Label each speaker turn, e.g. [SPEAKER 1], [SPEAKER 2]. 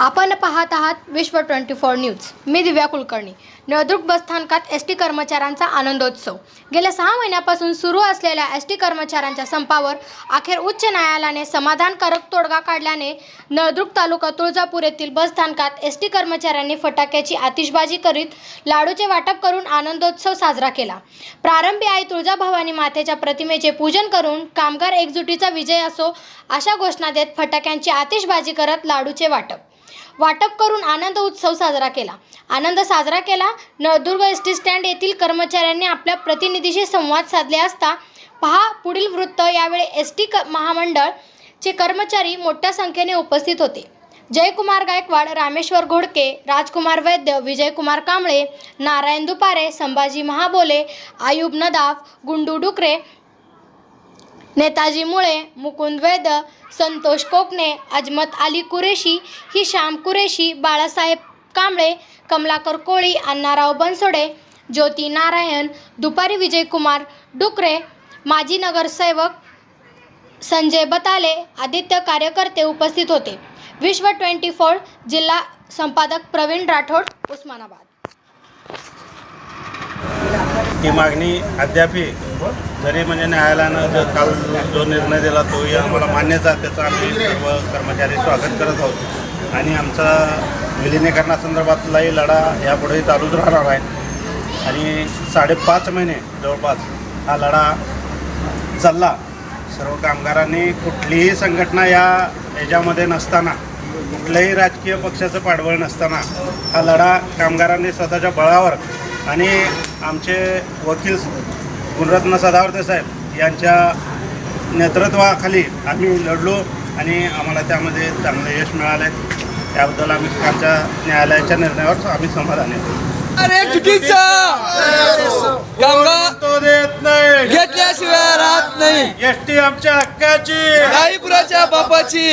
[SPEAKER 1] आपण पाहत आहात विश्व ट्वेंटी फोर न्यूज. मी दिव्या कुलकर्णी. नळदुर्ग बसस्थानकात एस टी कर्मचाऱ्यांचा आनंदोत्सव. गेल्या सहा महिन्यापासून सुरू असलेल्या एस टी कर्मचाऱ्यांच्या संपावर अखेर उच्च न्यायालयाने समाधानकारक तोडगा काढल्याने नळदुर्ग तालुका तुळजापूर येथील बसस्थानकात एस टी कर्मचाऱ्यांनी फटाक्याची आतिषबाजी करीत लाडूचे वाटप करून आनंदोत्सव साजरा केला. प्रारंभी आई तुळजाभवानी मातेच्या प्रतिमेचे पूजन करून कामगार एकजुटीचा विजय असो अशा घोषणा देत फटाक्यांची आतिषबाजी करत लाडूचे वाटप. वाटप करून आनंद उत्सव साजरा केला. आनंद साजरा केला. नळदुर्ग एस टी स्टँड येथील कर्मचाऱ्यांनी आपल्या प्रतिनिधीशी संवाद साधले असता पहा पुढील वृत्त यावेळी एस टी क महामंडळचे कर्मचारी मोठ्या संख्येने उपस्थित होते. जयकुमार गायकवाड रामेश्वर घोडके राजकुमार वैद्य विजयकुमार कांबळे नारायण दुपारे संभाजी महाबोले आयुब नदाफ गुंडू डुकरे नेताजी मुळे मुकुंद वैद संतोष कोकणे अजमत अली कुरेशी ही श्याम कुरेशी बाळासाहेब कांबळे कमलाकर कोळी अण्णाराव बनसोडे ज्योती नारायण दुपारी विजयकुमार डुकरे माजी नगरसेवक संजय बताले आदित्य कार्यकर्ते उपस्थित होते. विश्व ट्वेंटी फोर जिल्हा संपादक प्रवीण राठोड उस्मानाबाद.
[SPEAKER 2] ती मागणी अद्यापही जरी म्हणजे न्यायालयानं जो काल जो निर्णय दिला तोही आम्हाला मान्यचा त्याचं आम्ही सर्व कर्मचारी स्वागत करत आहोत. आणि आमचा विलिनीकरणासंदर्भातलाही लढा यापुढेही चालूच राहणार आहे. आणि साडेपाच महिने जवळपास हा लढा चालला. सर्व कामगारांनी कुठलीही संघटना या याच्यामध्ये नसताना कुठल्याही राजकीय पक्षाचं पाठबळ नसताना हा लढा कामगारांनी स्वतःच्या बळावर आणि आमचे वकील गुणरत्न सदावर्ते साहेब यांच्या नेतृत्वाखाली आम्ही लढलो आणि आम्हाला त्यामध्ये चांगलं यश मिळालं त्याबद्दल आम्ही कालच्या न्यायालयाच्या निर्णयावर आम्ही समाधानी
[SPEAKER 3] अरे चुकीचा! कामगार
[SPEAKER 2] तो देत नाही
[SPEAKER 3] घेतल्याशिवाय राहत नाही.
[SPEAKER 2] एस टी आमच्या हक्काची.
[SPEAKER 3] गाईपुराच्या बापाची.